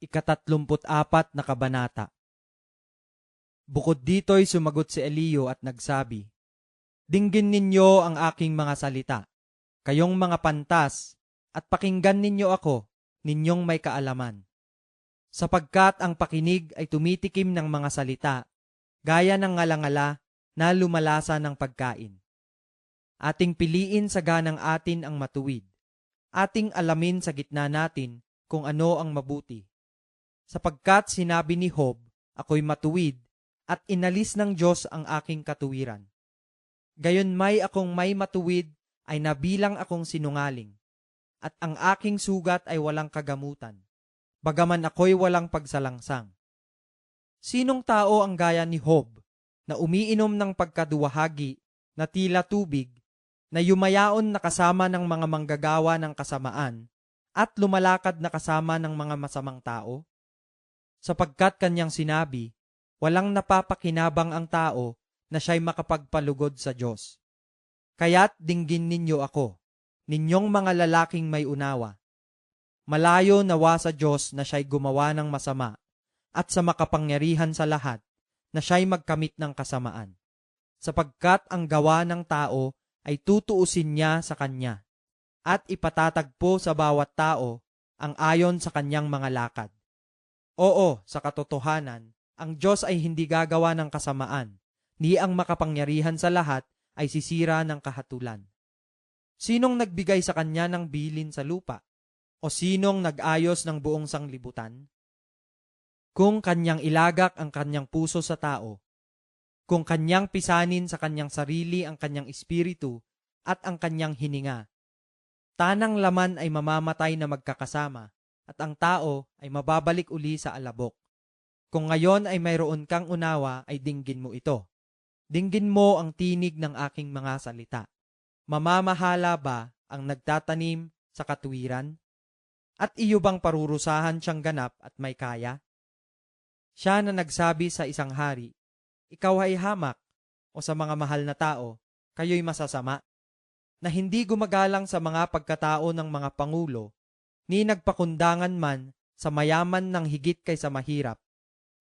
ikatatlumput apat na kabanata. Bukod dito'y sumagot si Eliyo at nagsabi, Dinggin ninyo ang aking mga salita, kayong mga pantas, at pakinggan ninyo ako, ninyong may kaalaman. Sapagkat ang pakinig ay tumitikim ng mga salita, gaya ng ngalangala na lumalasa ng pagkain. Ating piliin sa ganang atin ang matuwid. Ating alamin sa gitna natin kung ano ang mabuti sapagkat sinabi ni Hob, ako'y matuwid, at inalis ng Diyos ang aking katuwiran. Gayon may akong may matuwid ay nabilang akong sinungaling, at ang aking sugat ay walang kagamutan, bagaman ako'y walang pagsalangsang. Sinong tao ang gaya ni Hob, na umiinom ng pagkaduwahagi na tila tubig, na yumayaon na kasama ng mga manggagawa ng kasamaan, at lumalakad na kasama ng mga masamang tao? Sapagkat kanyang sinabi, walang napapakinabang ang tao na siya'y makapagpalugod sa Diyos. Kaya't dinggin ninyo ako, ninyong mga lalaking may unawa. Malayo nawa sa Diyos na siya'y gumawa ng masama, at sa makapangyarihan sa lahat, na siya'y magkamit ng kasamaan. Sapagkat ang gawa ng tao ay tutuusin niya sa kanya, at ipatatagpo sa bawat tao ang ayon sa kanyang mga lakad. Oo, sa katotohanan, ang Diyos ay hindi gagawa ng kasamaan, ni ang makapangyarihan sa lahat ay sisira ng kahatulan. Sinong nagbigay sa kanya ng bilin sa lupa? O sinong nag-ayos ng buong sanglibutan? Kung kanyang ilagak ang kanyang puso sa tao, kung kanyang pisanin sa kanyang sarili ang kanyang espiritu at ang kanyang hininga, tanang laman ay mamamatay na magkakasama at ang tao ay mababalik uli sa alabok. Kung ngayon ay mayroon kang unawa, ay dinggin mo ito. Dinggin mo ang tinig ng aking mga salita. Mamamahala ba ang nagtatanim sa katuwiran? At iyo bang parurusahan siyang ganap at may kaya? Siya na nagsabi sa isang hari, Ikaw ay hamak, o sa mga mahal na tao, kayo'y masasama, na hindi gumagalang sa mga pagkatao ng mga pangulo ni nagpakundangan man sa mayaman ng higit kaysa mahirap,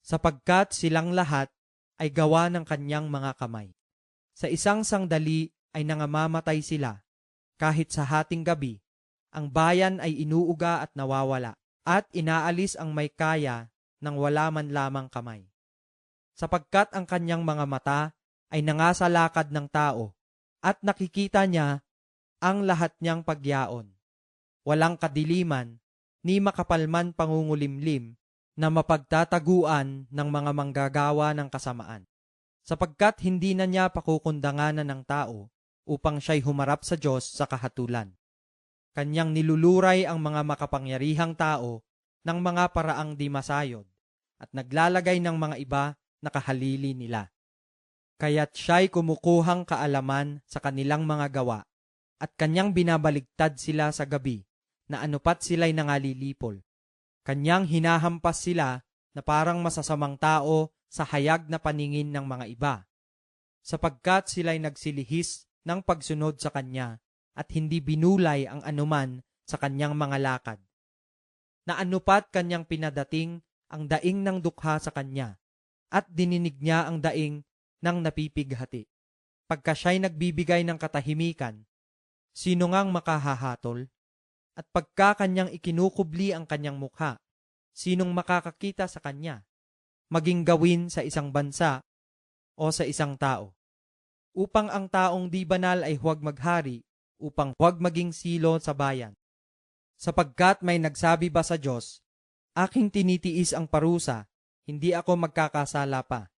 sapagkat silang lahat ay gawa ng kanyang mga kamay. Sa isang sangdali ay nangamamatay sila, kahit sa hating gabi, ang bayan ay inuuga at nawawala, at inaalis ang may kaya ng wala man lamang kamay. Sapagkat ang kanyang mga mata ay nangasalakad ng tao, at nakikita niya ang lahat niyang pagyaon walang kadiliman, ni makapalman pangungulimlim na mapagtataguan ng mga manggagawa ng kasamaan. Sapagkat hindi na niya pakukundanganan ng tao upang siya'y humarap sa Diyos sa kahatulan. Kanyang niluluray ang mga makapangyarihang tao ng mga paraang di masayod at naglalagay ng mga iba na kahalili nila. Kaya't siya'y kumukuhang kaalaman sa kanilang mga gawa at kanyang binabaligtad sila sa gabi na anupat sila'y nangalilipol. Kanyang hinahampas sila na parang masasamang tao sa hayag na paningin ng mga iba, sapagkat sila'y nagsilihis ng pagsunod sa kanya at hindi binulay ang anuman sa kanyang mga lakad. Na anupat kanyang pinadating ang daing ng dukha sa kanya at dininig niya ang daing ng napipighati. Pagka siya'y nagbibigay ng katahimikan, sino ngang makahahatol? At pagka kanyang ikinukubli ang kanyang mukha, sinong makakakita sa kanya, maging gawin sa isang bansa o sa isang tao. Upang ang taong di banal ay huwag maghari, upang huwag maging silo sa bayan. Sapagkat may nagsabi ba sa Diyos, aking tinitiis ang parusa, hindi ako magkakasala pa.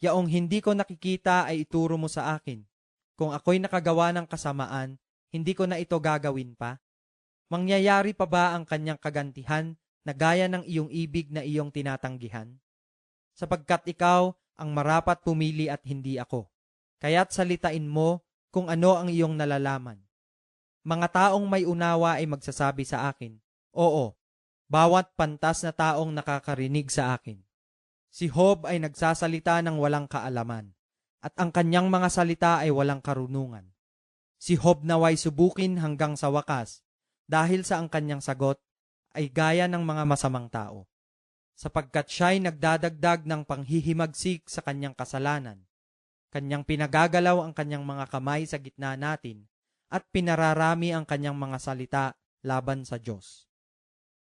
Yaong hindi ko nakikita ay ituro mo sa akin. Kung ako'y nakagawa ng kasamaan, hindi ko na ito gagawin pa mangyayari pa ba ang kanyang kagantihan na gaya ng iyong ibig na iyong tinatanggihan? Sapagkat ikaw ang marapat pumili at hindi ako. Kaya't salitain mo kung ano ang iyong nalalaman. Mga taong may unawa ay magsasabi sa akin, Oo, bawat pantas na taong nakakarinig sa akin. Si Hob ay nagsasalita ng walang kaalaman, at ang kanyang mga salita ay walang karunungan. Si Hob naway subukin hanggang sa wakas, dahil sa ang kanyang sagot ay gaya ng mga masamang tao. sapagkat siya'y nagdadagdag ng panghihimagsik sa kanyang kasalanan. Kanyang pinagagalaw ang kanyang mga kamay sa gitna natin at pinararami ang kanyang mga salita laban sa Diyos.